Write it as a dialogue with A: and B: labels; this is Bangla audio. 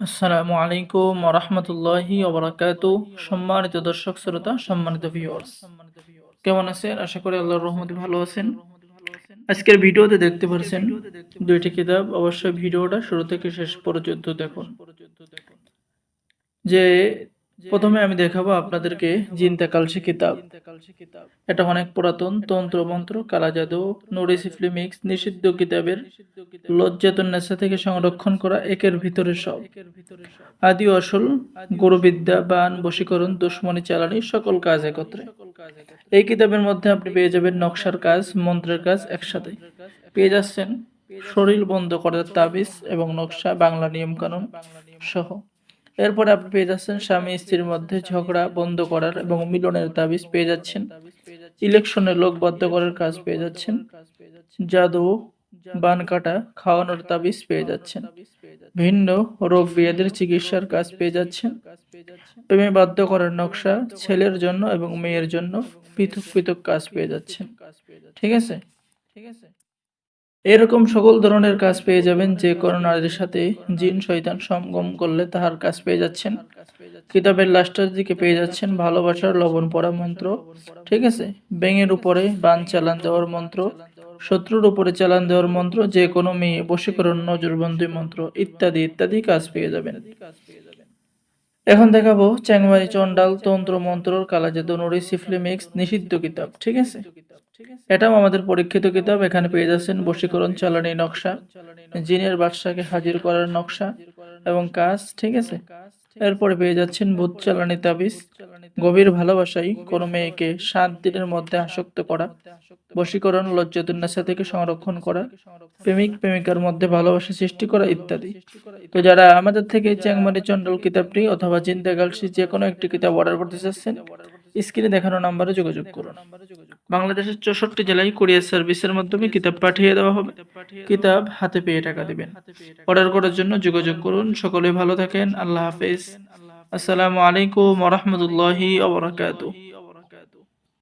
A: আসসালামু আলাইকুম রহমতুল্লাহি ওবরাকাত। সম্মানিত দর্শক, শ্রোতা, সম্মানিত ভিউয়ার্স কেমন আছেন? আশা করি আল্লাহর রহমতে ভালো আছেন। আজকের ভিডিওতে দেখতে পারছেন দুইটি কিতাব। অবশ্যই ভিডিওটা শুরু থেকে শেষ পর্যন্ত দেখুন। যে প্রথমে আমি দেখাবো আপনাদেরকে জিনতা কালসি কিতাব। এটা অনেক পুরাতন তন্ত্র মন্ত্র কালা জাদু নুরি সিফলিমিক্স নিষিদ্ধ কিতাবের লজ্জাতুন নেশা থেকে সংরক্ষণ করা একের ভিতরে সব। আদি আসল গুরুবিদ্যা বান বশীকরণ দুশ্মনী চালানি সকল কাজ একত্রে। এই কিতাবের মধ্যে আপনি পেয়ে যাবেন নকশার কাজ মন্ত্রের কাজ একসাথে। পেয়ে যাচ্ছেন শরীর বন্ধ করার তাবিজ এবং নকশা বাংলা নিয়ম কানুন সহ। এরপরে আপনি পেয়ে যাচ্ছেন স্বামী স্ত্রীর মধ্যে ঝগড়া বন্ধ করার এবং মিলনের তাবিজ পেয়ে যাচ্ছেন। ইলেকশনে লোক বাধ্য করার কাজ পেয়ে যাচ্ছেন। জাদু, বান কাটা, খাওয়ানোর তাবিজ পেয়ে যাচ্ছেন। ভিন্ন রোগ বিয়াদের চিকিৎসার কাজ পেয়ে যাচ্ছেন। প্রেমে বাধ্য করার নকশা ছেলের জন্য এবং মেয়ের জন্য পৃথক পৃথক কাজ পেয়ে যাচ্ছেন। ঠিক আছে? ঠিক আছে। এরকম সকল ধরনের কাজ পেয়ে যাবেন যে কোনো নারীর সাথে জিন, শয়তান সঙ্গম করলে তাহার কাজ পেয়ে যাচ্ছেন। কিতাবের লাস্টের দিকে পেয়ে যাচ্ছেন ভালোবাসার লবণ পড়া মন্ত্র। ঠিক আছে? ব্যাঙের উপরে বান চালান দেওয়ার মন্ত্র, শত্রুর উপরে চালান দেওয়ার মন্ত্র, যে কোনো মেয়ে, বশীকরণ, নজরবন্দি মন্ত্র ইত্যাদি ইত্যাদি কাজ পেয়ে যাবেন। এখন দেখাবো চ্যাংমারি চন্ডাল তন্ত্র মন্ত্রর কালাজাদু নুরি সিফলিমিক্স নিষিদ্ধ কিতাব, ঠিক আছে? এটাও আমাদের পরীক্ষিত কিতাব, এখানে পেয়ে যাচ্ছেন বশীকরণ চালানি নকশা, জিনের বাদশাকে হাজির করার নকশা এবং কাজ, ঠিক আছে? এরপরে পেয়ে যাচ্ছেন ভূত চালানি তাবিজ। গভীর ভালোবাসাই কোনো মেয়েকে সাত দিনের মধ্যে আসক্ত করা, বশীকরণ, লজ্জাতুন্নাসা থেকে সংরক্ষণ করা, প্রেমিক, প্রেমিকার মধ্যে ভালোবাসা সৃষ্টি করা ইত্যাদি। তো যারা আমাদের থেকে চ্যাংমারি চন্ডল কিতাবটি অথবা চিন্তা গালসি যে কোনো একটি কিতাব অর্ডার করতে চাচ্ছেন স্ক্রিনে দেখানো নাম্বারে যোগাযোগ করুন। বাংলাদেশের চৌষট্টি জেলায় কুরিয়ার সার্ভিসের মাধ্যমে কিতাব পাঠিয়ে দেওয়া হবে। কিতাব হাতে পেয়ে টাকা দেবেন। অর্ডার করার জন্য যোগাযোগ করুন। সকলে ভালো থাকেন। আল্লাহ হাফেজ। আসসালামু আলাইকুম ওরহমতুল্লাহি ওবরাকাতুহ